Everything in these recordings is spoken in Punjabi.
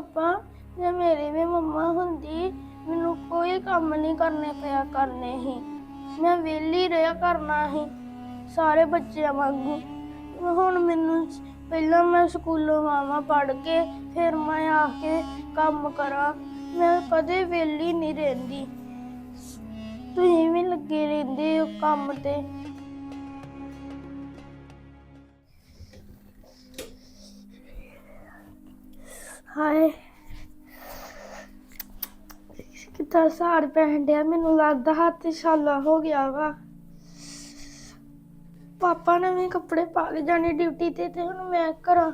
ਪਾਪਾ, ਜੇ ਮੇਰੀ ਵੀ ਮੰਮਾ ਹੁੰਦੀ, ਮੈਨੂੰ ਕੋਈ ਕੰਮ ਨਹੀਂ ਕਰਨੇ ਪਿਆ ਕਰਨੇ ਹੀ। ਮੈਂ ਵਿਹਲੀ ਰਿਹਾ ਕਰਨਾ ਹੀ, ਸਾਰੇ ਬੱਚਿਆਂ ਵਾਂਗੂ। ਹੁਣ ਮੈਨੂੰ ਪਹਿਲਾਂ ਮੈਂ ਸਕੂਲੋਂ ਆਵਾਂ ਪੜ੍ਹ ਕੇ, ਫਿਰ ਮੈਂ ਆ ਕੇ ਕੰਮ ਕਰਾਂ। ਮੈਂ ਕਦੇ ਵਿਹਲੀ ਨਹੀਂ ਰਹਿੰਦੀ। ਤੁਸੀਂ ਵੀ ਲੱਗੇ ਰਹਿੰਦੇ ਹੋ ਕੰਮ ਤੇ। ਹਾਏ। ਕਿਤਾ ਸਾੜ ਪੈਣ ਡਿਆ, ਮੈਨੂੰ ਲੱਗਦਾ ਹੱਥ ਛਾਲਾ ਹੋ ਗਿਆ ਵਾ। ਪਾਪਾ ਨੇ ਵੀ ਕੱਪੜੇ ਪਾ ਕੇ ਜਾਣੇ ਡਿਊਟੀ ਤੇ ਤੇ ਹੁਣ ਮੈਂ ਕਰਾਂ।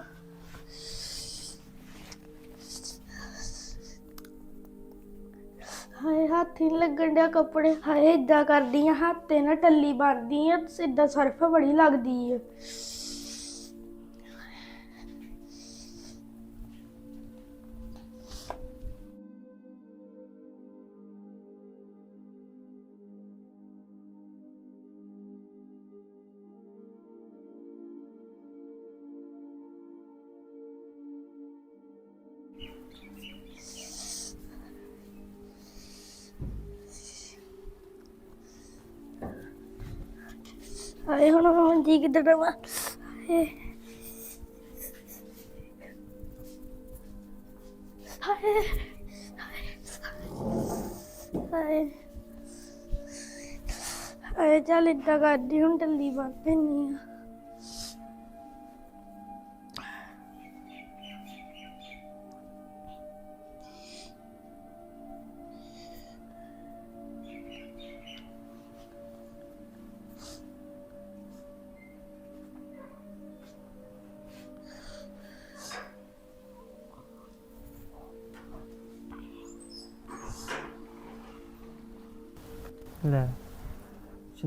ਹਾਏ, ਹੱਥ ਹੀ ਨੀ ਲੱਗਣ ਡਿਆ ਕੱਪੜੇ। ਹਾਏ ਇਦਾਂ ਕਰਦੀ ਆ, ਹੱਥ ਤੇ ਨਾ ਟੱਲੀ ਬਣਦੀ ਆ, ਸਿੱਧਾ ਸਰਫ ਬੜੀ ਲੱਗਦੀ ਆ ਹਾਏ, ਹੁਣ ਮੈਂ ਮੰਜੀ ਕਿੱਧਰ ਰਵਾਂ ਹਾਏ। ਹਾਏ ਹਾਏ। ਹਾਏ, ਚੱਲ ਏਦਾਂ ਕਰਦੀ, ਹੁਣ ਟੱਲੀ ਬੰਨ ਪੈਣੀ ਆ।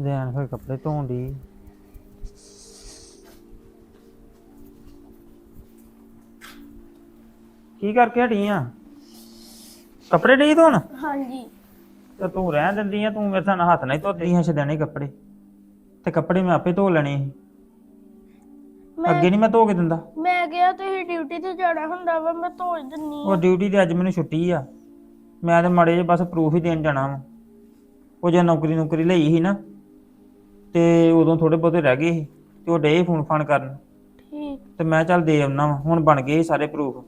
ਸ਼ਦੈਨ ਫਿਰ ਕੱਪੜੇ ਧੋਣ ਦੀ ਕੀ ਕਰਕੇ ਹਟੀ ਆ? ਕੱਪੜੇ ਨਹੀਂ ਧੋਣ? ਹਾਂਜੀ। ਤੇ ਤੂੰ ਰਹਿਣ ਦਿੰਦੀ ਆ ਤੂੰ ਮੇਰੇ ਨਾਲ ਹੱਥ ਨਹੀਂ ਧੋਦੀ ਆ ਸ਼ਦੈਨੇ ਕੱਪੜੇ। ਤੇ ਕੱਪੜੇ ਮੈਂ ਆਪੇ ਧੋ ਲੈਣੇ ਸੀ। ਮੈਂ ਅੱਗੇ ਨਹੀਂ ਮੈਂ ਧੋ ਕੇ ਦਿੰਦਾ। ਮੈਂ ਗਿਆ ਤੁਸੀਂ ਡਿਊਟੀ ਤੇ ਜਾਣਾ ਹੁੰਦਾ ਵਾ ਮੈਂ ਧੋ ਦਿੰਨੀ ਉਹ ਡਿਊਟੀ ਤੇ ਅੱਜ ਮੈਨੂੰ ਛੁੱਟੀ ਆ। ਮੈਂ ਤੇ ਮੜੇ ਜੇ ਬਸ ਪ੍ਰੂਫ ਹੀ ਦੇਣ ਜਾਣਾ ਵਾ। ਉਹ ਜੇ ਨੌਕਰੀ ਨੌਕਰੀ ਲਈ ਸੀ ਨਾ ਤੇ ਉਦੋਂ ਥੋੜੇ ਬਹੁਤੇ ਰਹਿ ਗਏ ਸੀ ਤੇ ਉਹ ਡੇ ਫੋਨ ਫਾਨ ਕਰਨ। ਠੀਕ। ਤੇ ਮੈਂ ਚੱਲ ਦੇ ਆਉਣਾ ਹੁਣ ਬਣ ਗਏ ਸੀ ਸਾਰੇ ਪ੍ਰੂਫ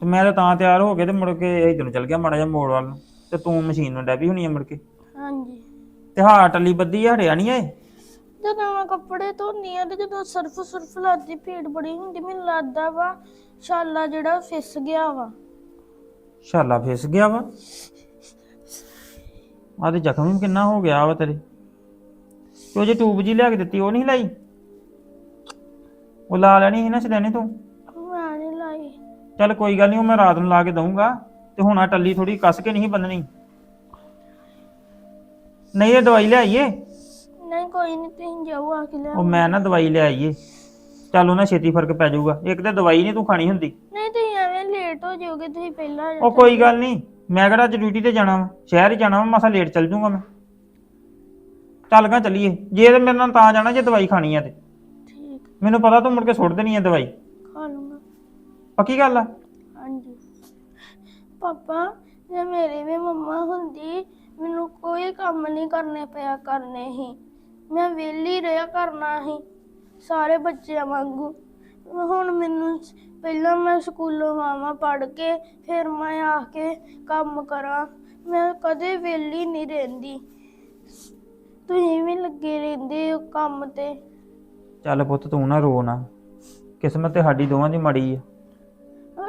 ਤੇ ਮੈਂ ਤਾਂ ਤਾਂ ਤਿਆਰ ਹੋ ਕੇ ਤੇ ਮੁੜ ਕੇ ਇਧਰ ਨੂੰ ਚੱਲ ਗਿਆ ਮਾੜਾ ਜਿਹਾ ਮੋੜ ਵੱਲ ਨੂੰ। ਤੇ ਤੂੰ ਮਸ਼ੀਨ ਨੂੰ ਡੈਬੀ ਹੋਣੀ ਆ ਮੁੜ ਕੇ। ਹਾਂਜੀ। ਤੇ ਹਾਂ ਟੱਲੀ ਬੱਦੀ ਆ ਹਰਿਆ ਨਹੀਂ ਏ ਜਦੋਂ ਮੈਂ ਕੱਪੜੇ ਧੋਨੀ ਆ ਤੇ ਜਦੋਂ ਸਰਫ ਸੁਰਫ ਲਾਦੀ ਭੀੜ ਬੜੀ ਹੁੰਦੀ ਮੈਨੂੰ ਲੱਗਦਾ ਵਾ ਛਾਲਾ ਜਿਹੜਾ ਫਿਸ ਗਿਆ ਵਾ। ਛਾਲਾ ਫਿਸ ਗਿਆ ਵਾ? ਆ ਤੇ ਜ਼ਖਮ ਵੀ ਕਿੰਨਾ ਹੋ ਗਿਆ ਵਾ ਤੇਰੇ? ਤੇ ਉਹ ਜੇ ਟੂਬ ਜੀ ਲਿਆ ਕੇ ਦਿੱਤੀ ਉਹ ਨਹੀਂ ਲਾਈ? ਉਹ ਲਾ ਲੈਣੀ ਸੀ ਨਾ ਸਦੈਨੇ ਤੂੰ। ਮੈਂ ਨਹੀਂ ਲਾਈ। ਚੱਲ ਕੋਈ ਗੱਲ ਨਹੀਂ ਉਹ ਮੈਂ ਰਾਤ ਨੂੰ ਲਾ ਕੇ ਦਊਂਗਾ ਤੇ ਹੁਣ ਆ ਟੱਲੀ ਥੋੜੀ ਕੱਸ ਕੇ ਨਹੀਂ ਬੰਨਣੀ। ਨਹੀਂ ਇਹ ਦਵਾਈ ਲਿਆਈਏ? ਨਹੀਂ ਕੋਈ ਨਹੀਂ ਤੁਸੀਂ ਜਾਓ ਆ ਕੇ ਲਿਆ ਉਹ ਮੈਂ ਨਾ ਦਵਾਈ ਲਿਆਈਏ ਚੱਲ ਉਹਨਾਂ ਛੇਤੀ ਫ਼ਰਕ ਪੈ ਜਾਊਗਾ। ਇੱਕ ਤੇ ਦਵਾਈ ਨਹੀਂ ਤੂੰ ਖਾਣੀ ਹੁੰਦੀ। ਨਹੀਂ ਤੁਸੀਂ ਐਵੇਂ ਲੇਟ ਹੋ ਜਾਓਗੇ ਤੁਸੀਂ ਪਹਿਲਾਂ ਆ ਉਹ ਕੋਈ ਗੱਲ ਨਹੀਂ ਮੈਂ ਕਿਹੜਾ ਅੱਜ ਡਿਊਟੀ ਤੇ ਜਾਣਾ ਵਾ? ਸ਼ਹਿਰ ਹੀ ਜਾਣਾ ਵਾ ਮਸਾ ਲੇਟ ਚੱਲ ਜੂਗਾ ਮੈਂ। ਚੱਲ ਗਾ ਚੱਲੀਏ। ਜੇ ਤੇ ਮੇਰੇ ਨਾਲ ਤਾਂ ਜਾਣਾ ਜੇ ਦਵਾਈ ਖਾਣੀ ਆ ਤੇ। ਠੀਕ। ਮੈਨੂੰ ਪਤਾ ਤੂੰ ਮੁੜ ਕੇ ਸੁੱਟ ਦੇਣੀ ਆ ਦਵਾਈ। ਖਾ ਲੂੰਗਾ। ਪੱਕੀ ਗੱਲ ਆ? ਹਾਂਜੀ। ਪਾਪਾ ਜੇ ਮੇਰੀ ਵੀ ਮੰਮਾ ਹੁੰਦੀ ਮੈਨੂੰ ਕੋਈ ਕੰਮ ਨਹੀਂ ਕਰਨੇ ਪਿਆ ਕਰਨੇ ਹੀ। ਮੈਂ ਵਿਹਲੀ ਰਿਹਾ ਕਰਨਾ ਹੀ ਸਾਰੇ ਬੱਚਿਆਂ ਵਾਂਗੂ। ਹੁਣ ਮੈਨੂੰ ਪਹਿਲਾਂ ਮੈਂ ਸਕੂਲੋਂ ਆਵਾਂ ਪੜ੍ਹ ਕੇ ਫਿਰ ਮੈਂ ਆ ਕੇ ਕੰਮ ਕਰਾਂ। ਮੈਂ ਕਦੇ ਵਿਹਲੀ ਨਹੀਂ ਰਹਿੰਦੀ। ਤੁਸੀਂ ਵੀ ਲੱਗੇ ਰਹਿੰਦੇ ਹੋ ਕੰਮ ਤੇ। ਚੱਲ ਪੁੱਤ ਤੂੰ ਨਾ ਰੋ ਨਾ। ਕਿਸਮਤ ਤੇ ਸਾਡੀ ਦੋਵਾਂ ਦੀ ਮਾੜੀ ਆ।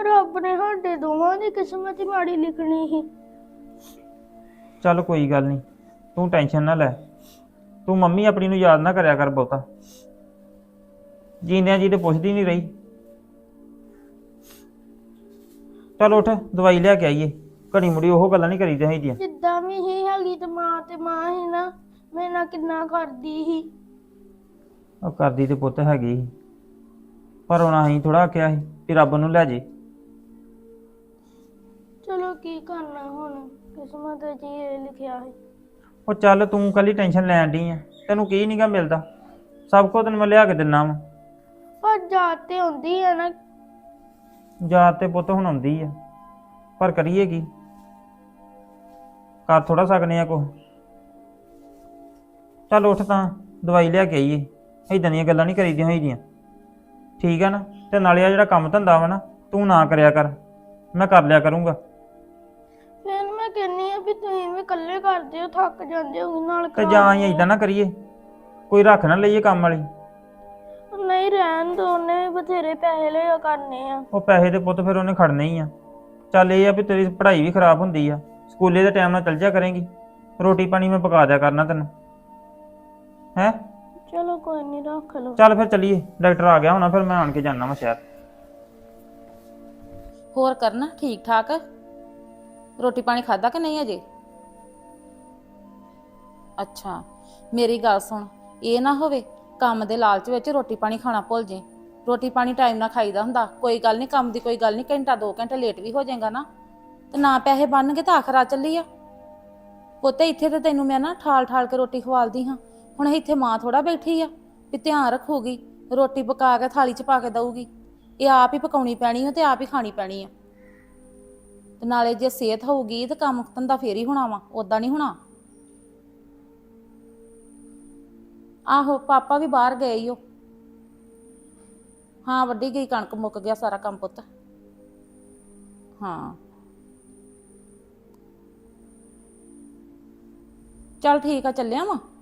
ਰੱਬ ਨੇ ਸਾਡੇ ਦੋਵਾਂ ਦੀ ਕਿਸਮਤ ਹੀ ਮਾੜੀ ਲਿਖਣੀ ਸੀ। ਚੱਲ ਕੋਈ ਗੱਲ ਨਹੀਂ ਤੂੰ ਟੈਨਸ਼ਨ ਨਾ ਲੈ। ਤੂੰ ਮੰਮੀ ਆਪਣੀ ਨੂੰ ਯਾਦ ਨਾ ਕਰਿਆ ਕਰ ਬਹੁਤਾ। ਜੀਂਦਿਆਂ ਜੀ ਤੇ ਪੁੱਛਦੀ ਨਹੀਂ ਰਹੀ। ਚੱਲ ਉੱਠ ਦਵਾਈ ਲਿਆ ਕੇ ਆਈਏ। ਘੜੀ ਮੁੜੀ ਉਹ ਗੱਲਾਂ ਨਹੀਂ ਕਰੀਦੀਆਂ ਹੈਗੀਆਂ। ਜਿੱਦਾਂ ਵੀ ਹੀ ਹੈਗੀ ਤੇ ਮਾਂ ਤੇ ਮਾਂ ਹੀ ਨਾ। ਮੇਰੇ ਨਾਲ ਕਿੰਨਾ ਕਰਦੀ ਸੀ? ਉਹ ਕਰਦੀ ਤੇ ਪੁੱਤ ਹੈਗੀ ਸੀ। ਪਰ ਹੁਣ ਅਸੀਂ ਥੋੜਾ ਆਖਿਆ ਸੀ ਕਿ ਰੱਬ ਨੂੰ ਲੈ ਜੇ। ਚਲੋ ਕੀ ਕਰਨਾ ਹੁਣ? ਕਿਸਮਤ ਵਿੱਚ ਹੀ ਇਹ ਲਿਖਿਆ ਹੈ ਉਹ ਚੱਲ ਤੂੰ ਕੱਲੀ ਟੈਨਸ਼ਨ ਲੈਣ ਡਈ ਆ। ਤੈਨੂੰ ਕੀ ਨਹੀਂਗਾ ਮਿਲਦਾ? ਸਭ ਕੁਝ ਤੈਨੂੰ ਮੈਂ ਲਿਆ ਕੇ ਦਿੰਨਾ ਵਾ। ਪਰ ਯਾਦ ਤੇ ਹੁੰਦੀ ਹੈ ਨਾ। ਯਾਦ ਤੇ ਪੁੱਤ ਹੁਣ ਆਉਂਦੀ ਆ। ਪਰ ਕਰੀਏ ਕੀ? ਕਰ ਥੋੜਾ ਸਕਨੇ ਆ ਕੋ ਚੱਲ ਉੱਠ ਤਾਂ ਦਵਾਈ ਲਿਆ ਕੇ ਆਈਏ। ਇਦਾਂ ਦੀਆਂ ਗੱਲਾਂ ਨਹੀਂ ਕਰੀਦੀਆਂ ਹੋਈਆਂ ਠੀਕ ਆ ਨਾ? ਤੇ ਨਾਲੇ ਆ ਜਿਹੜਾ ਕੰਮ ਧੰਦਾ ਵਾ ਨਾ ਤੂੰ ਨਾ ਕਰਿਆ ਕਰ। ਮੈਂ ਕਰ ਲਿਆ ਕਰੂੰਗਾ। ਫਿਰ ਮੈਂ ਕਹਿੰਨੀ ਆ ਵੀ ਤੁਸੀਂ ਵੀ ਇਕੱਲੇ ਕਰਦੇ ਹੋ ਥੱਕ ਜਾਂਦੇ ਹੋ ਨਾਲ ਤੇ ਜਾਂ ਹੀ। ਇਦਾਂ ਨਾ ਕਰੀਏ। ਕੋਈ ਰੱਖ ਨਾ ਲਈਏ ਕੰਮ ਵਾਲੀ। ਨਹੀਂ ਰਹਿਣ ਦੋ ਉਹਨੇ ਵੀ ਬਥੇਰੇ ਪੈਸੇ ਲਿਆ ਕਰਨੇ ਆ। ਉਹ ਪੈਸੇ ਦੇ ਪੁੱਤ ਫਿਰ ਉਹਨੇ ਖੜਨੇ ਹੀ ਆ। ਚੱਲ ਇਹ ਆ ਵੀ ਤੇਰੀ ਪੜ੍ਹਾਈ ਵੀ ਖਰਾਬ ਹੁੰਦੀ ਆ। ਸਕੂਲੇ ਦੇ ਟਾਈਮ ਨਾਲ ਚੱਲ ਜਾ ਕਰੇਂਗੀ। ਰੋਟੀ ਪਾਣੀ ਮੈਂ ਪਕਾ ਦਿਆ ਕਰਨਾ ਤੈਨੂੰ। ਹੈ? ਚਲੋ ਕੋਈ ਨਹੀਂ ਰੱਖ ਲਓ। ਚੱਲ ਫਿਰ ਚੱਲੀਏ। ਡਾਕਟਰ ਆ ਗਿਆ ਹੋਣਾ ਫਿਰ ਮੈਂ ਆਣ ਕੇ ਜਾਣਾ ਵਾ ਸ਼ਹਿਰ। ਹੋਰ ਕਰਨਾ ਠੀਕ ਠਾਕ? ਰੋਟੀ ਪਾਣੀ ਖਾਦਾ ਕਿ ਨਹੀਂ ਅਜੇ? ਅੱਛਾ ਮੇਰੀ ਗੱਲ ਸੁਣ ਇਹ ਨਾ ਹੋਵੇ ਕੰਮ ਦੇ ਲਾਲਚ ਵਿੱਚ ਰੋਟੀ ਪਾਣੀ ਖਾਣਾ ਭੁੱਲ ਜੇ। ਰੋਟੀ ਪਾਣੀ ਟਾਈਮ ਨਾਲ ਖਾਈਦਾ ਹੁੰਦਾ। ਕੋਈ ਗੱਲ ਨਹੀਂ ਕੰਮ ਦੀ ਕੋਈ ਗੱਲ ਨਹੀਂ ਘੰਟਾ 2 ਘੰਟੇ ਲੇਟ ਵੀ ਹੋ ਜਾਏਗਾ ਨਾ। ਤੇ ਨਾ ਪੈਸੇ ਬਣਨਗੇ ਤਾਂ ਆਖਰਾ ਚੱਲੀ ਆ। ਪੁੱਤੇ ਇੱਥੇ ਤੇ ਤੈਨੂੰ ਮੈਂ ਨਾ ਠਾਲ ਠਾਲ ਕੇ ਰੋਟੀ ਖਵਾਲਦੀ ਹਾਂ। ਹੁਣ ਇੱਥੇ ਮਾਂ ਥੋੜਾ ਬੈਠੀ ਆ, ਵੀ ਧਿਆਨ ਰੱਖੂਗੀ, ਰੋਟੀ ਪਕਾ ਕੇ ਥਾਲੀ 'ਚ ਪਾ ਕੇ ਦਊਗੀ। ਇਹ ਆਪ ਹੀ ਪਕਾਉਣੀ ਪੈਣੀ ਆ ਤੇ ਆਪ ਹੀ ਖਾਣੀ ਪੈਣੀ ਆ। ਤੇ ਨਾਲੇ ਜੇ ਸਿਹਤ ਹੋਊਗੀ ਤੇ ਕੰਮ ਧੰਦਾ ਫੇਰ ਹੀ ਹੋਣਾ ਵਾ ਉਦਾਂ ਨਹੀਂ ਹੋਣਾ। ਆਹੋ, ਪਾਪਾ ਵੀ ਬਾਹਰ ਗਏ ਈ ਓ। ਹਾਂ, ਵੱਡੀ ਗਈ, ਕਣਕ ਮੁੱਕ ਗਿਆ ਸਾਰਾ ਕੰਮ ਪੁੱਤ। ਹਾਂ। ਚੱਲ ਠੀਕ ਆ, ਚੱਲਿਆ ਵਾਂ?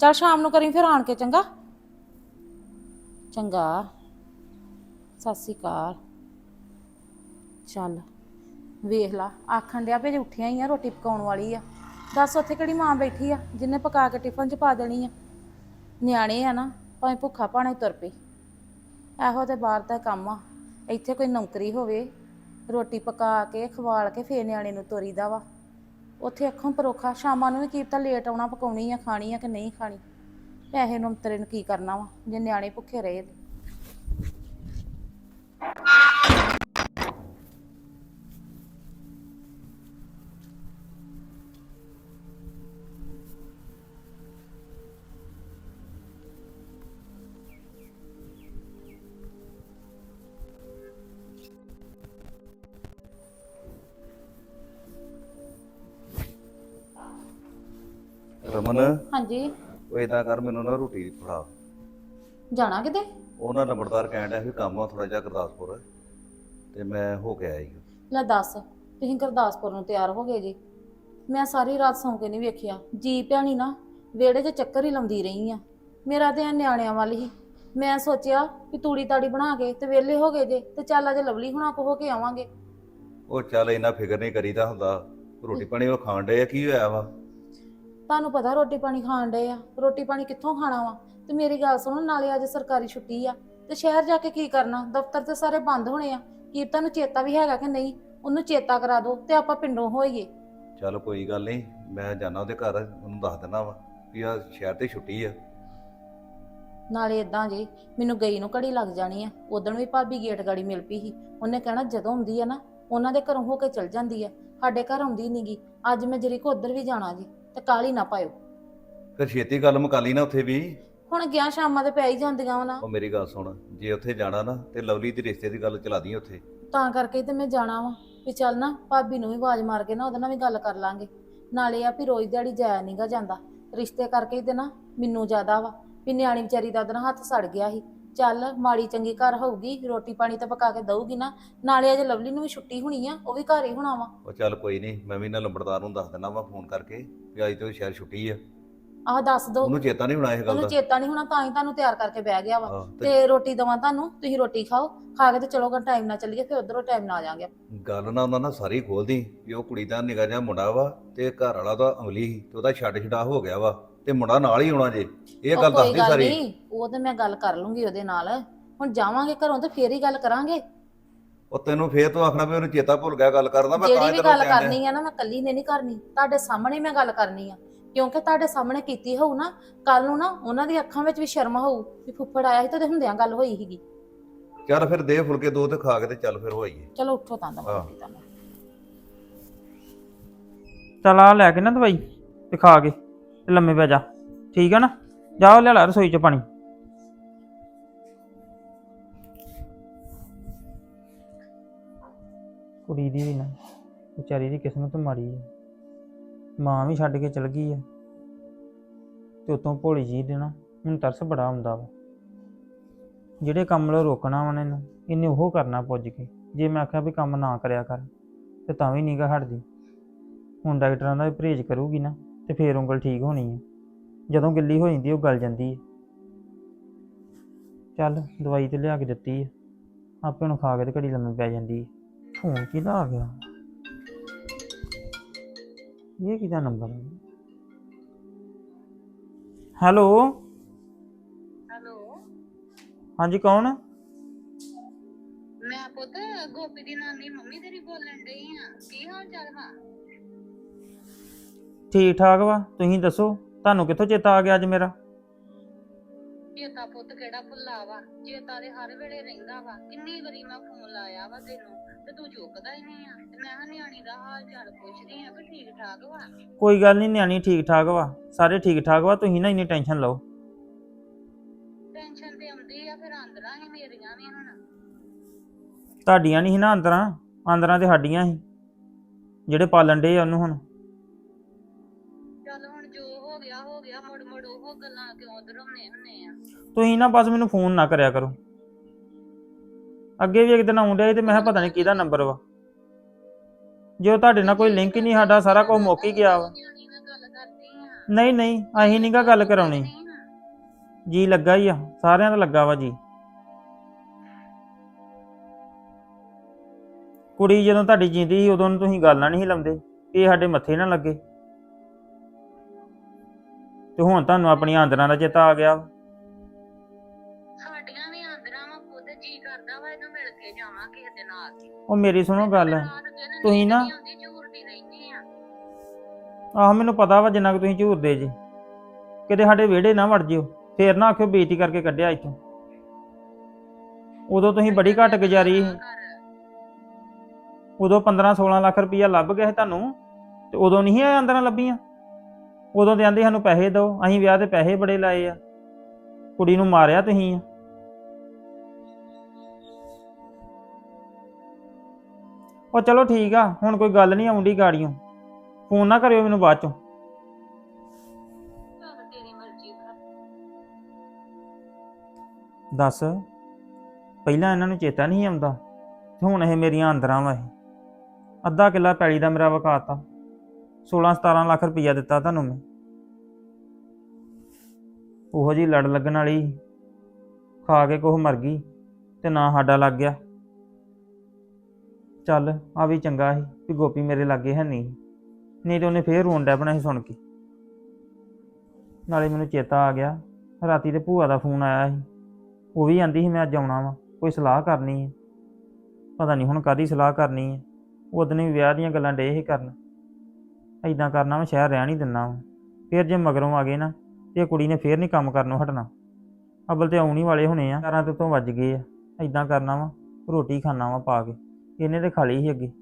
ਚੱਲ ਸ਼ਾਮ ਨੂੰ ਕਰੀ ਫਿਰ ਆਣ ਕੇ, ਚੰਗਾ? ਚੰਗਾ। ਸਤਿ ਸ੍ਰੀ ਅਕਾਲ। ਚੱਲ, ਵੇਖ ਲਾ, ਆਖਣ ਡਿਆ ਵੀ ਜੇ ਉੱਠਿਆ ਹੀ ਆ, ਰੋਟੀ ਪਕਾਉਣ ਵਾਲੀ ਆ। ਦੱਸ ਉੱਥੇ ਕਿਹੜੀ ਮਾਂ ਬੈਠੀ ਆ, ਜਿਹਨੇ ਪਕਾ ਕੇ ਟਿਫਨ 'ਚ ਪਾ ਦੇਣੀ ਆ? ਨਿਆਣੇ ਆ ਨਾ, ਭਾਵੇਂ ਭੁੱਖਾ ਭਾਣੇ ਤੁਰ ਪਈ। ਇਹੋ ਤੇ ਬਾਹਰ ਦਾ ਕੰਮ ਆ, ਇੱਥੇ ਕੋਈ ਨੌਕਰੀ ਹੋਵੇ, ਰੋਟੀ ਪਕਾ ਕੇ, ਖਵਾਲ ਕੇ ਫੇਰ ਨਿਆਣੇ ਨੂੰ ਤੋਰੀਦਾ ਵਾ। ਉੱਥੇ ਅੱਖੋਂ ਪਰੋਖਾ, ਸ਼ਾਮਾਂ ਨੂੰ ਵੀ ਕੀ ਪਤਾ ਲੇਟ ਆਉਣਾ, ਪਕਾਉਣੀ ਆ, ਖਾਣੀ ਆ ਕਿ ਨਹੀਂ ਖਾਣੀ। ਪੈਸੇ ਨੂੰ ਤੇਰੇ ਨੂੰ ਕੀ ਕਰਨਾ ਵਾ, ਜੇ ਨਿਆਣੇ ਭੁੱਖੇ ਰਹੇ ਤੇ ਰਮਨ? ਹਾਂਜੀ। ਉਹ ਇਦਾਂ ਕਰ ਮੈਨੂੰ ਨਾ ਰੋਟੀ ਫੜਾ। ਜਾਣਾ ਕਿਤੇ? ਉਹਨਾਂ ਨੰਬਰਦਾਰ ਕਹਿਣ ਡਿਆ ਵੀ ਕੰਮ ਆ ਥੋੜਾ ਜਿਹਾ ਗੁਰਦਾਸਪੁਰ। ਤੇ ਮੈਂ ਹੋ ਕੇ ਆਇਆ ਲੈ ਦੱਸ ਤੁਸੀਂ ਗੁਰਦਾਸਪੁਰ ਨੂੰ ਤਿਆਰ ਹੋ ਗਏ ਜੀ। ਮੈਂ ਸਾਰੀ ਰਾਤ ਸੌਂ ਕੇ ਨਹੀਂ ਵੇਖਿਆ। ਜੀ ਭੈਣੀ ਨਾ ਵਿਹੜੇ 'ਚ ਚੱਕਰ ਹੀ ਲਾਉਂਦੀ ਰਹੀ ਆ। ਮੇਰਾ ਤੇ ਨਿਆਣਿਆਂ ਵੱਲ ਹੀ। ਮੈਂ ਸੋਚਿਆ ਵੀ ਤੂੜੀ ਤਾੜੀ ਬਣਾ ਕੇ ਤੇ ਵਿਹਲੇ ਹੋ ਗਏ ਜੇ ਤੇ ਚੱਲ ਅਜੇ ਲਵਲੀ ਹੁਣਾ ਕੋ ਹੋ ਕੇ ਆਵਾਂਗੇ। ਉਹ ਚੱਲ ਇੰਨਾ ਫਿਕਰ ਨਹੀਂ ਕਰੀਦਾ ਹੁੰਦਾ। ਰੋਟੀ ਪਾਣੀ ਉਹ ਖਾਣ ਡਏ ਆ ਕੀ ਹੋਇਆ ਵਾ? ਤੁਹਾਨੂੰ ਪਤਾ ਰੋਟੀ ਪਾਣੀ ਖਾਣ ਡਏ ਆ। ਰੋਟੀ ਪਾਣੀ ਕਿੱਥੋਂ ਖਾਣਾ ਵਾ? ਤੇ ਮੇਰੀ ਗੱਲ ਸੁਣੋ ਨਾਲੇ ਅੱਜ ਸਰਕਾਰੀ ਛੁੱਟੀ ਆ। ਤੇ ਸ਼ਹਿਰ ਜਾ ਕੇ ਕੀ ਕਰਨਾ? ਦਫ਼ਤਰ ਤੇ ਸਾਰੇ ਬੰਦ ਹੋਣੇ ਆ। ਕੀ ਤੁਹਾਨੂੰ ਚੇਤਾ ਵੀ ਹੈਗਾ ਕਿ ਨਹੀਂ? ਉਹਨੂੰ ਚੇਤਾ ਕਰਾ ਦਿਓ ਤੇ ਆਪਾਂ ਪਿੰਡੋਂ ਹੋਈਏ। ਚੱਲ ਕੋਈ ਗੱਲ ਨਹੀਂ ਮੈਂ ਜਾਣਾ ਉਹਦੇ ਘਰ ਉਹਨੂੰ ਦੱਸ ਦੇਣਾ ਵਾ ਵੀ ਆ ਸ਼ਹਿਰ ਤੇ ਛੁੱਟੀ ਆ। ਨਾਲੇ ਇਦਾਂ ਜੀ ਮੈਨੂੰ ਗਈ ਨੂੰ ਘੜੀ ਲੱਗ ਜਾਣੀ ਆ। ਉਦੋਂ ਵੀ ਭਾਬੀ ਗੇਟ ਗਾੜੀ ਮਿਲ ਪਈ ਸੀ। ਉਹਨੇ ਕਹਿਣਾ ਜਦੋਂ ਆਉਂਦੀ ਆ ਨਾ ਉਹਨਾਂ ਦੇ ਘਰੋਂ ਹੋ ਕੇ ਚਲ ਜਾਂਦੀ ਆ। ਸਾਡੇ ਘਰ ਆਉਂਦੀ ਨਹੀਂਗੀ ਅੱਜ ਮੈਂ ਜਰੀ ਕੋ ਉਧਰ ਵੀ ਜਾਣਾ ਜੀ। ਤੇ ਕਾਲੀ ਨਾ ਪਾਇਓ। ਫਿਰ ਛੇਤੀ ਗੱਲ ਮੁਕਾ ਲਈ ਨਾ ਉੱਥੇ ਵੀ। ਹੁਣ ਗਿਆ ਸ਼ਾਮਾਂ ਦੇ ਪੈ ਹੀ ਜਾਂਦੀਆਂ ਵਾ ਨਾ। ਉਹ ਮੇਰੀ ਗੱਲ ਸੁਣ ਜੇ ਉੱਥੇ ਜਾਣਾ ਨਾ ਤੇ ਲਵਲੀ ਦੀ ਰਿਸ਼ਤੇ ਦੀ ਗੱਲ ਚਲਾ ਦੀ ਉੱਥੇ। ਤਾਂ ਕਰਕੇ ਤੇ ਮੈਂ ਜਾਣਾ ਵਾ ਵੀ ਚੱਲ ਨਾ ਭਾਬੀ ਨੂੰ ਵੀ ਆਵਾਜ਼ ਮਾਰ ਕੇ ਨਾ ਉਹਦੇ ਨਾਲ ਵੀ ਗੱਲ ਕਰ ਲਾਂਗੇ। ਨਾਲੇ ਆ ਵੀ ਰੋਜ਼ ਦਿਹਾੜੀ ਜਾਇਆ ਨਹੀਂਗਾ ਜਾਂਦਾ। ਰਿਸ਼ਤੇ ਕਰਕੇ ਹੀ ਤੇ ਨਾ ਮੈਨੂੰ ਜ਼ਿਆਦਾ ਵਾ ਵੀ ਨਿਆਣੀ ਵਿਚਾਰੀ ਦਾ ਉਹਦਾ ਹੱਥ ਸੜ ਗਿਆ ਸੀ। ਚੱਲ ਮਾੜੀ ਚੰਗੀ ਘਰ ਹੋਊਗੀ ਰੋਟੀ ਪਾਣੀ ਤਾਂ ਪਕਾ ਕੇ ਦਊਗੀ ਨਾ ਨਾਲੇ ਅਜੇ ਲਵਲੀ ਨੂੰ ਵੀ ਛੁੱਟੀ ਹੋਣੀ ਆ ਉਹ ਵੀ ਘਰ ਹੀ ਹੋਣਾ ਵਾ। ਉਹ ਚੱਲ ਕੋਈ ਨਹੀਂ ਮੈਂ ਵੀ ਨਾ ਲੰਬੜਦਾਰ ਨੂੰ ਦੱਸ ਦੇਣਾ ਵਾ ਫੋਨ ਕਰਕੇ ਵੀ ਅੱਜ ਤੋਂ ਸ਼ਹਿਰ ਛੁੱਟੀ ਆ। ਆਹ ਦੱਸ ਦੋ। ਉਹਨੂੰ ਚੇਤਾ ਨਹੀਂ ਹੋਣਾ ਇਹ ਗੱਲ ਉਹਨੂੰ ਦਾ? ਚੇਤਾ ਨਹੀਂ ਹੋਣਾ ਤਾਂ ਹੀ ਤੁਹਾਨੂੰ ਤਿਆਰ ਕਰਕੇ ਬਹਿ ਗਿਆ ਵਾ। ਹਾਂ, ਤੇ ਤੇ ਰੋਟੀ ਦਵਾਂ ਤੁਹਾਨੂੰ ਤੁਸੀਂ ਰੋਟੀ ਖਾਓ ਖਾ ਕੇ ਤੇ ਚਲੋਗਾ ਟਾਈਮ ਨਾਲ ਚੱਲੀਏ ਫਿਰ ਉਧਰੋਂ ਟਾਈਮ ਨਾਲ ਆ ਜਾਾਂਗੇ ਗੱਲ ਨਾ ਉਹਨਾਂ ਨਾਲ ਸਾਰੀ ਖੋਲਦੀ ਵੀ ਉਹ ਕੁੜੀ ਦਾ ਨਿਗਾਹ ਜਿਹਾ ਮੁੰਡਾ ਵਾ ਤੇ ਘਰ ਵਾਲਾ ਤਾਂ ਅਮਲੀ ਸੀ ਤੇ ਉਹਦਾ ਛੱਡ ਛਡਾ ਹੋ ਗਿਆ ਵਾ। ਤੇ ਮੁੰਡਾ ਨਾਲ ਹੀ ਆਉਣਾ ਜੇ। ਇਹ ਉਹ ਗੱਲ ਕੋਈ ਦੱਸਦੀ ਗੱਲ ਸਾਰੀ। ਨਹੀਂ ਉਹ ਤੇ ਮੈਂ ਗੱਲ ਕਰ ਲੂੰਗੀ ਉਹਦੇ ਨਾਲ। ਹੁਣ ਜਾਵਾਂਗੇ ਘਰੋਂ ਤੇ ਫੇਰ ਹੀ ਗੱਲ ਕਰਾਂਗੇ। ਉਹ ਤੈਨੂੰ ਫੇਰ ਤੋਂ ਆਖਣਾ ਵੀ ਉਹਨੂੰ ਚੇਤਾ ਭੁੱਲ ਗਿਆ ਗੱਲ ਕਰਦਾ ਮੈਂ ਤਾਂ ਜਿਹੜੀ ਹੀ ਵੀ ਤੈਨੂੰ ਗੱਲ ਕਹਿਣ ਕਰਨੀ ਆ ਨਾ ਮੈਂ ਕੱਲੀ ਨੇ ਨਹੀਂ ਕਰਨੀ। ਤੁਹਾਡੇ ਸਾਹਮਣੇ ਮੈਂ ਗੱਲ ਕਰਨੀ ਆ। ਕਿਉਂਕਿ ਤੁਹਾਡੇ ਸਾਹਮਣੇ ਕੀਤੀ ਹੋਊ ਨਾ ਕੱਲ ਨੂੰ ਨਾ ਉਹਨਾਂ ਦੀ ਅੱਖਾਂ ਵਿੱਚ ਵੀ ਸ਼ਰਮ ਹੋਊ ਵੀ ਫੁੱਫੜ ਆਇਆ ਸੀ ਤੇ ਉਹਦੇ ਹੁੰਦਿਆਂ ਗੱਲ ਹੋਈ ਸੀਗੀ। ਚੱਲ ਫਿਰ ਦੇ ਫੁਲਕੇ ਦੋ ਤੇ ਖਾ ਕੇ ਤੇ ਚੱਲ ਫਿਰ ਹੋਈਏ। ਚਲੋ ਉੱਠੋ ਤਾਂ ਦਾ ਹਾਂ। ਚੱਲ ਆ ਲੈ ਕੇ ਨਾ ਦਵਾਈ ਤੇ ਖਾ ਕੇ। ਤੇ ਲੰਮੇ ਪੈ ਜਾ। ਠੀਕ ਹੈ ਨਾ? ਜਾਓ ਲੈ ਲੈ ਰਸੋਈ ਚ ਪਾਣੀ। ਕੁੜੀ ਦੀ ਵੀ ਨਾ, ਵਿਚਾਰੀ ਦੀ ਕਿਸਮਤ ਮਾੜੀ ਹੈ ਮਾਂ ਵੀ ਛੱਡ ਕੇ ਚਲ ਗਈ ਹੈ ਤੇ ਉਤੋਂ ਭੋਲੀ ਜੀ ਦੇ ਨਾ ਮੈਨੂੰ ਤਰਸ ਬੜਾ ਆਉਂਦਾ ਵਾ। ਜਿਹੜੇ ਕੰਮ ਨੂੰ ਰੋਕਣਾ ਵਾ ਇਹਨੂੰ, ਇਹਨੇ ਉਹ ਕਰਨਾ ਪੁੱਜ ਕੇ। ਜੇ ਮੈਂ ਆਖਿਆ ਵੀ ਕੰਮ ਨਾ ਕਰਿਆ ਕਰ, ਤੇ ਤਾਂ ਵੀ ਨੀਗਾ ਹਟਦੀ। ਹੁਣ ਡਾਕਟਰਾਂ ਦਾ ਵੀ ਪਰਹੇਜ਼ ਕਰੂਗੀ ਨਾ। ਤੇ ਫੇਰ ਉਂਗਲ ਠੀਕ ਹੋਣੀ ਹੈ ਜਦੋਂ ਗਿੱਲੀ ਹੋ ਜਾਂਦੀ ਉਹ ਗਲ ਜਾਂਦੀ ਹੈ ਚੱਲ ਦਵਾਈ ਤੇ ਲਿਆ ਕੇ ਦਿੱਤੀ ਹੈ ਆਪੇ ਨੂੰ ਖਾ ਕੇ ਤੇ ਘੜੀ ਲੰਮੇ ਪੈ ਜਾਂਦੀ ਹੈ ਫੋਨ ਕਿਹਦਾ ਆ ਗਿਆ? ਇਹ ਕਿਹਦਾ ਨੰਬਰ ਹੈ ਹੈਲੋ? ਹੈਲੋ? ਹਾਂਜੀ ਕੌਣ? ਮੈਂ ਪੁੱਤ ਗੋਪੀ ਦੀ ਨਾਨੀ ਮੰਮੀ ਤੇਰੀ ਬੋਲਣ ਡਈ ਆ। ਕੀ ਹਾਲ ਚਾਲ ਵਾ ਠੀਕ ਠਾਕ ਵਾ? ਤੁਸੀਂ ਦੱਸੋ ਤੁਹਾਨੂੰ ਕਿੱਥੋਂ ਚੇਤਾ ਆ ਗਿਆ ਅੱਜ ਮੇਰਾ? ਚੇਤਾ ਪੁੱਤ ਕਿਹੜਾ ਭੁੱਲਾ ਵਾ? ਚੇਤਾ ਦੇ ਹਰ ਵੇਲੇ ਰਹਿੰਦਾ ਵਾ। ਕਿੰਨੀ ਵਾਰੀ ਮੈਂ ਫੋਨ ਲਾਇਆ ਵਾ ਤੈਨੂੰ ਤੇ ਤੂੰ ਚੁੱਕਦਾ ਹੀ ਨਹੀਂ ਆ। ਤੇ ਮੈਂ ਕਿਹਾ ਨਿਆਣੀ ਦਾ ਹਾਲ ਚਾਲ ਪੁੱਛਦੀ ਆ ਕਿ ਠੀਕ ਠਾਕ ਵਾ? ਕੋਈ ਗੱਲ ਨਹੀਂ ਨਿਆਣੀ ਠੀਕ ਠਾਕ ਵਾ। ਸਾਰੇ ਠੀਕ ਠਾਕ ਵਾ ਤੁਸੀਂ ਨਾ ਇੰਨੀ ਟੈਨਸ਼ਨ ਲਓ। ਟੈਨਸ਼ਨ ਤੇ ਆਉਂਦੀ ਆ ਫਿਰ ਆਂਦਰਾਂ ਹੀ ਮੇਰੀਆਂ ਵੀ ਹੁਣ। ਤੁਹਾਡੀਆਂ ਨਹੀਂ ਸੀ ਨਾ ਅੰਦਰਾਂ ਅੰਦਰਾਂ ਤੇ ਸਾਡੀਆਂ ਸੀ ਜਿਹੜੇ ਪਾਲਣ ਡੇ ਉਹਨੂੰ ਹੁਣ। ਗੱਲਾਂ ਹੁੰਨੇ ਆ ਤੁਸੀਂ ਨਾ ਬਸ ਮੈਨੂੰ ਫੋਨ ਨਾ ਕਰਿਆ ਕਰੋ। ਅੱਗੇ ਵੀ ਇੱਕ ਦਿਨ ਆਉਂਦਿਆ ਤੇ ਮੈਂ ਕਿਹਾ ਪਤਾ ਨਹੀਂ ਕਿਹਦਾ ਨੰਬਰ ਵਾ। ਜੇ ਉਹ ਤੁਹਾਡੇ ਨਾਲ ਕੋਈ ਲਿੰਕ ਹੀ ਨਹੀਂ ਸਾਡਾ, ਸਾਰਾ ਕੁਝ ਮੁੱਕ ਹੀ ਗਿਆ ਵਾ। ਨਿਆਣੀ ਨਾਲ ਗੱਲ ਕਰਦੀ ਆ ਨਹੀਂ ਨਹੀਂ, ਅਸੀਂ ਨਹੀਂਗਾ ਗੱਲ ਕਰਾਉਣੀ। ਨਹੀਂ ਆ। ਜੀ ਲੱਗਾ ਹੀ ਆ, ਸਾਰਿਆਂ ਦਾ ਲੱਗਾ ਵਾ ਜੀ। ਕੁੜੀ ਜਦੋਂ ਤੁਹਾਡੀ ਜਿੰਦੀ ਸੀ, ਉਦੋਂ ਤੁਸੀਂ ਗੱਲਾਂ ਨਹੀਂ ਸੀ ਲਾਉਂਦੇ। ਇਹ ਸਾਡੇ ਮੱਥੇ ਨਾ ਲੱਗੇ। ਤੇ ਹੁਣ ਤੁਹਾਨੂੰ ਆਪਣੀਆਂ ਆਂਦਰਾਂ ਦਾ ਚੇਤਾ ਆ ਗਿਆ। ਸਾਡੀਆਂ ਵੀ ਆਂਦਰਾਂ ਵਾ ਪੁੱਤ ਜੀ ਕਰਦਾ ਵਾ ਇਹਨੂੰ ਮਿਲ ਕੇ ਜਾਵਾਂ ਕਿਸੇ ਦੇ ਨਾਲ। ਉਹ ਮੇਰੀ ਸੁਣੋ ਗੱਲ। ਤੁਸੀਂ ਨਾ- ਝੂਰਦੀ ਰਹਿੰਦੀ ਆ। ਆਹ ਮੈਨੂੰ ਪਤਾ ਵਾ ਜਿੰਨਾ ਕੁ ਤੁਸੀਂ ਝੂਰਦੇ ਜੀ। ਕਿਤੇ ਸਾਡੇ ਵਿਹੜੇ ਨਾ ਵੜ ਜਿਓ ਫੇਰ ਨਾ ਆਖਿਓ ਬੇਇੱਜ਼ਤੀ ਕਰਕੇ ਕੱਢਿਆ ਇੱਥੋਂ। ਉਦੋਂ ਤੁਸੀਂ ਬੜੀ ਘੱਟ ਗੁਜ਼ਾਰੀ ਸੀ। ਉਦੋਂ 15 16 ਲੱਖ ਰੁਪਈਆ ਲੱਭ ਗਿਆ ਸੀ ਤੁਹਾਨੂੰ ਤੇ ਉਦੋਂ ਨਹੀਂ ਆਇਆ ਅੰਦਰਾਂ ਲੱਭੀਆਂ? ਉਦੋਂ ਤੇ ਆਂਦੇ ਸਾਨੂੰ ਪੈਸੇ ਦਿਓ ਅਸੀਂ ਵਿਆਹ ਤੇ ਪੈਸੇ ਬੜੇ ਲਾਏ ਆ। ਕੁੜੀ ਨੂੰ ਮਾਰਿਆ ਤੁਸੀਂ ਆ। ਉਹ ਚਲੋ ਠੀਕ ਆ ਹੁਣ ਕੋਈ ਗੱਲ ਨਹੀਂ ਆਉਂਦੀ ਗਾੜੀਆਂ ਫੋਨ ਨਾ ਕਰਿਓ ਮੈਨੂੰ ਬਾਅਦ ਚੋਂ। ਚੱਲ ਤੇਰੀ ਮਰਜ਼ੀ ਕਰ ਦੱਸ ਪਹਿਲਾਂ ਇਹਨਾਂ ਨੂੰ ਚੇਤਾ ਨਹੀਂ ਆਉਂਦਾ? ਤੇ ਹੁਣ ਇਹ ਮੇਰੀਆਂ ਅੰਦਰਾਂ ਵਾ ਇਹ। ਅੱਧਾ ਕਿੱਲਾ ਪੈਲੀ ਦਾ ਮੇਰਾ ਵਕਾਤਾ। 16 17 ਲੱਖ ਰੁਪਈਆ ਦਿੱਤਾ ਤੁਹਾਨੂੰ ਮੈਂ। ਉਹੋ ਜੀ ਲੜ ਲੱਗਣ ਵਾਲੀ ਖਾ ਕੇ ਕੁਛ ਮਰ ਗਈ ਤੇ ਨਾ ਸਾਡਾ ਲੱਗ ਗਿਆ। ਚੱਲ, ਆ ਵੀ ਚੰਗਾ ਸੀ ਵੀ ਗੋਪੀ ਮੇਰੇ ਲਾਗੇ ਹੈ ਨਹੀਂ। ਨਹੀਂ ਤੇ ਉਹਨੇ ਫੇਰ ਰੋਣ ਡੈ ਬਣਾ ਸੀ ਸੁਣ ਕੇ। ਨਾਲੇ ਮੈਨੂੰ ਚੇਤਾ ਆ ਗਿਆ, ਰਾਤੀ ਤੇ ਭੂਆ ਦਾ ਫੋਨ ਆਇਆ ਸੀ। ਉਹ ਵੀ ਆਂਦੀ ਸੀ ਮੈਂ ਅੱਜ ਆਉਣਾ ਵਾ, ਕੋਈ ਸਲਾਹ ਕਰਨੀ ਹੈ। ਪਤਾ ਨਹੀਂ ਹੁਣ ਕਾਦੀ ਸਲਾਹ ਕਰਨੀ ਹੈ। ਉਦੋਂ ਵੀ ਵਿਆਹ ਦੀਆਂ ਗੱਲਾਂ ਡੇ ਹੀ ਕਰਨ। ਐਦਾਂ ਕਰਨਾ ਮੈਂ ਸ਼ਹਿਰ ਰਹਿਣ ਹੀ ਦਿੰਨਾ ਵਾ। ਫਿਰ ਜੇ ਮਗਰੋਂ ਆ ਗਏ ਨਾ, ਤੇ ਇਹ ਕੁੜੀ ਨੇ ਫੇਰ ਨਹੀਂ ਕੰਮ ਕਰਨੋਂ ਹਟਣਾ। ਅਬਲ ਤੇ ਹੀ ਵਾਲੇ ਹੋਣੇ ਆ। ਘਰਾਂ ਤੇ ਤੋਂ ਵੱਜ ਗਏ ਆ। ਐਦਾਂ ਕਰਨਾ ਵਾ, ਰੋਟੀ ਖਾਣਾ ਵਾ ਪਾ ਕੇ। ਇਹਨੇ ਤੇ ਖਾ ਲਈ ਸੀ ਅੱਗੇ।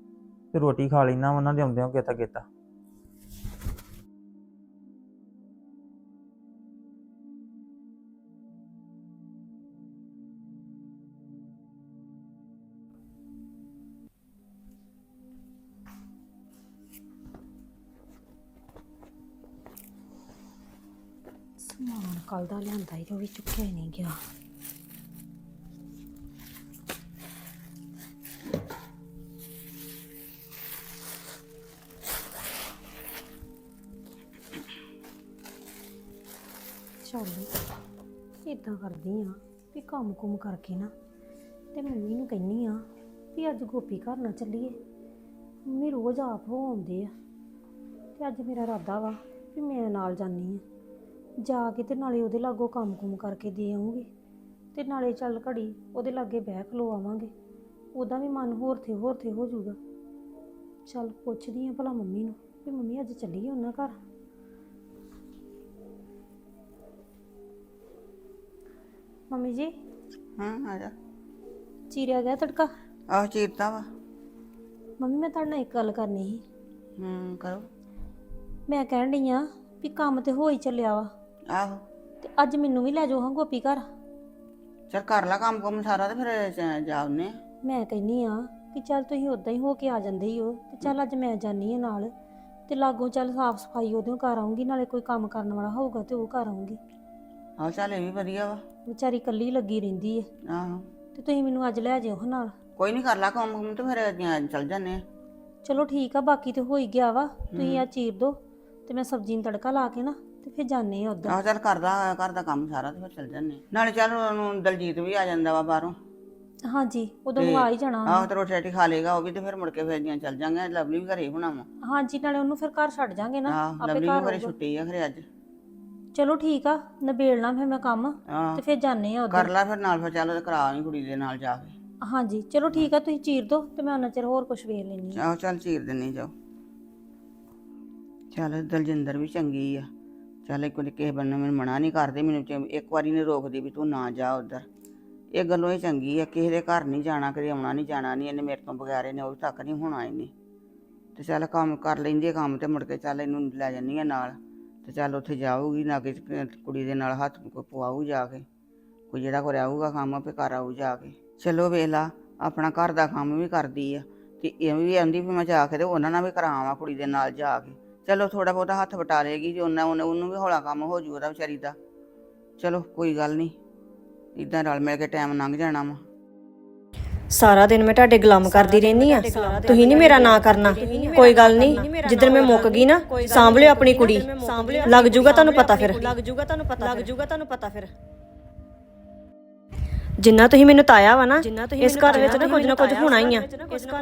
ਤੇ ਰੋਟੀ ਖਾ ਲੈਣਾ ਉਹਨਾਂ ਦੇ ਆਉਂਦਿਆਂ ਗੇਤਾ ਗੇਤਾ ਕੱਲ ਦਾ ਲਿਆਂਦਾ ਹੀ ਤੇ ਉਹ ਵੀ ਚੁੱਕਿਆ ਹੀ ਨਹੀਂ ਗਿਆ। ਚੱਲ ਇਦਾਂ ਕਰਦੀ ਆ ਵੀ ਕੰਮ ਕੁਮ ਕਰਕੇ ਨਾ ਤੇ ਮੰਮੀ ਨੂੰ ਕਹਿੰਨੀ ਆ ਵੀ ਅੱਜ ਗੋਪੀ ਘਰ ਨਾ ਚੱਲੀਏ। ਮੰਮੀ ਰੋਜ਼ ਆਪ ਹੋ ਆਉਂਦੇ ਆ ਤੇ ਅੱਜ ਮੇਰਾ ਇਰਾਦਾ ਵਾ ਵੀ ਮੈਂ ਨਾਲ ਜਾਨੀ ਆ। ਜਾ ਕੇ ਤੇ ਨਾਲੇ ਉਹਦੇ ਲਾਗੋਂ ਕੰਮ ਕੁਮ ਕਰਕੇ ਦੇ ਆਉਂਗੀ ਤੇ ਨਾਲੇ ਚੱਲ ਘੜੀ ਉਹਦੇ ਲਾਗੇ ਬਹਿ ਖਲੋ ਆਵਾਂਗੇ। ਉਹਦਾ ਵੀ ਮਨ ਹੋਰ ਥੇ ਹੋਰ ਥੇ ਹੋ ਜਾਊਗਾ। ਚੱਲ ਪੁੱਛਦੀ ਆ ਭਲਾ ਮੰਮੀ ਨੂੰ ਵੀ ਮੰਮੀ ਅੱਜ ਚੱਲੀਏ ਉਹਨਾਂ ਘਰ? ਮੰਮੀ ਜੀ? ਹਾਂ ਆ ਜਾ। ਚੀਰਿਆ ਗਿਆ ਤੜਕਾ? ਆਹ ਚੀਰਤਾ ਵਾ। ਮੰਮੀ ਮੈਂ ਤੁਹਾਡੇ ਨਾਲ ਇੱਕ ਗੱਲ ਕਰਨੀ ਸੀ। ਹੂੰ ਕਰੋ। ਮੈਂ ਕਹਿਣ ਡਈ ਆ ਵੀ ਕੰਮ ਤੇ ਹੋ ਹੀ ਚੱਲਿਆ ਵਾ। ਆਹੋ। ਤੇ ਅੱਜ ਮੈਨੂੰ ਵੀ ਲੈ ਜਾਓ ਹਾਂ ਗੋਪੀ ਘਰ। ਚਲ ਕਰ ਲਾ ਕੰਮ ਕੰਮ ਸਾਰਾ ਤੇ ਫਿਰ ਜ- ਜਾ ਮੈਂ ਕਹਿੰਨੀ ਆ ਕਿ ਚੱਲ ਤੁਸੀਂ ਉਦਾਂ ਹੀ ਹੋ ਕੇ ਆ ਜਾਂਦੇ ਹੀ ਹੋ ਤੇ ਚੱਲ ਅੱਜ ਮੈਂ ਜਾਨੀ ਆ ਨਾਲ ਤੇ ਲਾਗੋਂ ਚੱਲ ਸਾਫ਼ ਸਫ਼ਾਈ ਉਹਦੇ ਕਰ ਆਉਂਗੀ ਨਾਲੇ ਕੋਈ ਕੰਮ ਕਰਨ ਵਾਲਾ ਹੋਊਗਾ ਤੇ ਉਹ ਕਰ ਆਉਂਗੀ ਆਹ ਚੱਲ ਇਹ ਵੀ ਵਧੀਆ ਵਾ। ਵਿਚਾਰੀ ਇਕੱਲੀ ਲੱਗੀ ਰਹਿੰਦੀ ਹੈ ਆਹੋ। ਤੇ ਤੁਸੀਂ ਮੈਨੂੰ ਅੱਜ ਲੈ ਜਿਓ ਨਾਲ। ਕੋਈ ਨਹੀਂ ਕਰ ਲਾ ਕੰਮ ਕੁਮ ਤੇ ਫਿਰ ਅੱਜ ਚੱਲ ਜਾਂਦੇ ਆ। ਚਲੋ ਠੀਕ ਆ ਬਾਕੀ ਤੇ ਹੋ ਹੀ ਗਿਆ ਵਾ। ਤੁਸੀਂ ਆ ਚੀਰ ਦੋ ਤੇ ਮੈਂ ਸਬਜ਼ੀ ਨੂੰ ਤੜਕਾ ਲਾ ਕੇ ਨਾ ਤੇ ਫਿਰ ਜਾਣੇ ਆ ਉਧਰ। ਆਹ ਚੱਲ ਕਰਦਾ ਘਰ ਦਾ ਕੰਮ ਸਾਰਾ ਤੇ ਫਿਰ ਚੱਲ ਆ। ਨਾਲੇ ਚੱਲ ਉਹਨੂੰ ਦਲਜੀਤ ਵੀ ਆ ਜਾਂਦਾ ਵਾ ਬਾਹਰੋਂ। ਹਾਂਜੀ ਉਦੋਂ ਤੇ ਨੂੰ ਆ ਹੀ ਜਾਣਾ ਉਹਨੇ। ਆਹ ਤੇ ਰੋਟੀ ਰਾਟੀ ਖਾ ਲੇਗਾ ਉਹ ਵੀ ਤੇ ਫਿਰ ਮੁੜ ਕੇ ਫਿਰ ਦੀਆਂ ਚੱਲ ਜਾਂਗੇ ਲਵਲੀ ਵੀ ਘਰੇ ਹੋਣਾ ਵਾ। ਹਾਂਜੀ ਨਾਲੇ ਉਹਨੂੰ ਫਿਰ ਘਰ ਛੱਡ ਜਾਾਂਗੇ ਨਾ ਆਹ ਆਪੇ ਲਵਲੀ ਘਰ ਹੋਊਗਾ। ਛੁੱਟੀ ਆ ਖਰੇ ਅੱਜ। ਚਲੋ ਠੀਕ ਆ ਨਬੇੜਨਾ ਫਿਰ ਮੈਂ ਕੰਮ ਆਹ ਤੇ ਫਿਰ ਜਾਣੇ ਆ ਕਰ ਉਧਰ ਲੈ ਫਿਰ ਨਾਲ ਫਿਰ ਚੱਲ ਕਰਾ ਆਵੀਂ ਕੁੜੀ ਦੇ ਨਾਲ ਜਾ ਕੇ। ਹਾਂਜੀ ਚਲੋ ਠੀਕ ਆ ਤੁਸੀਂ ਚੀਰ ਦੋ ਤੇ ਮੈਂ ਉਹਨਾਂ ਚਿਰ ਹੋਰ ਕੁਝ ਵੇਖ ਲੈਣੀ ਆਹੋ ਚੱਲ ਚੀਰ ਦਿੰਨੀ ਜਾਓ। ਚੱਲ ਦਲਜਿੰਦਰ ਵੀ ਚੰਗੀ ਆ। ਚੱਲ ਇੱਕ ਵਾਰੀ ਕਿਸੇ ਬੰਨੇ ਮੈਨੂੰ ਮਨਾ ਨਹੀਂ ਕਰਦੇ, ਮੈਨੂੰ ਚ- ਇੱਕ ਵਾਰੀ ਨਹੀਂ ਰੋਕਦੀ ਵੀ ਤੂੰ ਨਾ ਜਾ ਉਧਰ। ਇਹ ਗੱਲੋਂ ਇਹ ਚੰਗੀ ਆ, ਕਿਸੇ ਦੇ ਘਰ ਨਹੀਂ ਜਾਣਾ, ਕਦੇ ਆਉਣਾ ਨਹੀਂ, ਜਾਣਾ ਨਹੀਂ, ਇਹਨੇ ਮੇਰੇ ਤੋਂ ਬਗੈਰ ਇਹਨੇ ਉਹ ਤੱਕ ਨਹੀਂ ਹੋਣਾ ਇਹਨੇ। ਤੇ ਚੱਲ ਕੰਮ ਕਰ ਲੈਂਦੀ ਆ ਕੰਮ ਤੇ ਮੁੜ ਕੇ ਚੱਲ ਇਹਨੂੰ ਲੈ ਜਾਂਦੀ ਆ ਨਾਲ। ਤੇ ਚੱਲ ਉੱਥੇ ਜਾਊਗੀ, ਨਾ ਕਿ ਕੁੜੀ ਦੇ ਨਾਲ ਹੱਥ ਕੋਈ ਪਵਾਊ ਜਾ ਕੇ। ਕੋਈ ਜਿਹੜਾ ਕੋ ਆਊਗਾ ਕੰਮ, ਆਪੇ ਕਰ ਆਊ ਜਾ ਕੇ। ਚਲੋ ਵੇਲਾ ਆਪਣਾ ਘਰ ਦਾ ਕੰਮ ਵੀ ਕਰਦੀ ਆ। ਤੇ ਇਹ ਵੀ ਆਂਦੀ ਵੀ ਮੈਂ ਜਾ ਕੇ ਤੇ ਉਹਨਾਂ ਨਾਲ ਵੀ ਕਰਾਵਾਂ ਕੁੜੀ ਦੇ ਨਾਲ ਜਾ ਕੇ। ਚਲੋ ਥੋੜਾ ਬਹੁਤਾ ਹੱਥ ਵਟਾ ਲੇਗੀ ਜੇ ਉਹਨਾਂ ਉਹਨੇ- ਉਹਨੂੰ ਵੀ ਹੌਲਾ ਕੰਮ ਹੋ ਜੂ ਉਹਦਾ ਵਿਚਾਰੀ ਦਾ। ਚਲੋ ਕੋਈ ਗੱਲ ਨਹੀਂ ਇਦਾਂ ਰਲ ਮਿਲ ਕੇ ਟਾਈਮ ਲੰਘ ਜਾਣਾ ਵਾ। ਸਾਰਾ ਦਿਨ ਮੈਂ ਤੁਹਾਡੇ ਗੁਲਾਮ ਕਰਦੀ ਰਹਿੰਦੀ ਆ। ਤੁਸੀਂ ਨਹੀਂ ਮੇਰਾ ਨਾਂ ਕਰਨਾ। ਕੋਈ ਗੱਲ ਨਹੀਂ ਜਿੱਦਣ ਮੈਂ ਮੁੱਕ ਗਈ ਨਾ ਸਾਂਭ ਲਿਓ ਆਪਣੀ ਕੁੜੀ। ਲੱਗ ਜੂਗਾ ਤੁਹਾਨੂੰ ਪਤਾ ਫਿਰ। ਲੱਗ ਜੂਗਾ ਤੁਹਾਨੂੰ ਪਤਾ ਲੱਗ ਜੂਗਾ ਤੁਹਾਨੂੰ ਪਤਾ ਫਿਰ। ਜਿੰਨਾ ਤੁਸੀਂ ਮੈਨੂੰ ਤਾਇਆ ਵਾ ਨਾ ਇਸ ਘਰ ਵਿੱਚ ਨਾ ਕੁਝ ਨਾ ਕੁਝ ਹੋਣਾ ਹੀ ਆ।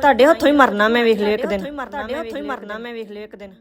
ਤੁਹਾਡੇ ਹੱਥੋਂ ਹੀ ਮਰਨਾ ਮੈਂ ਵੇਖ ਲਿਓ ਇੱਕ ਦਿਨ। ਤੁਹਾਡੇ ਹੱਥੋਂ ਹੀ ਮਰਨਾ ਮੈਂ ਵੇਖ ਲਿਓ ਇੱਕ ਦਿਨ।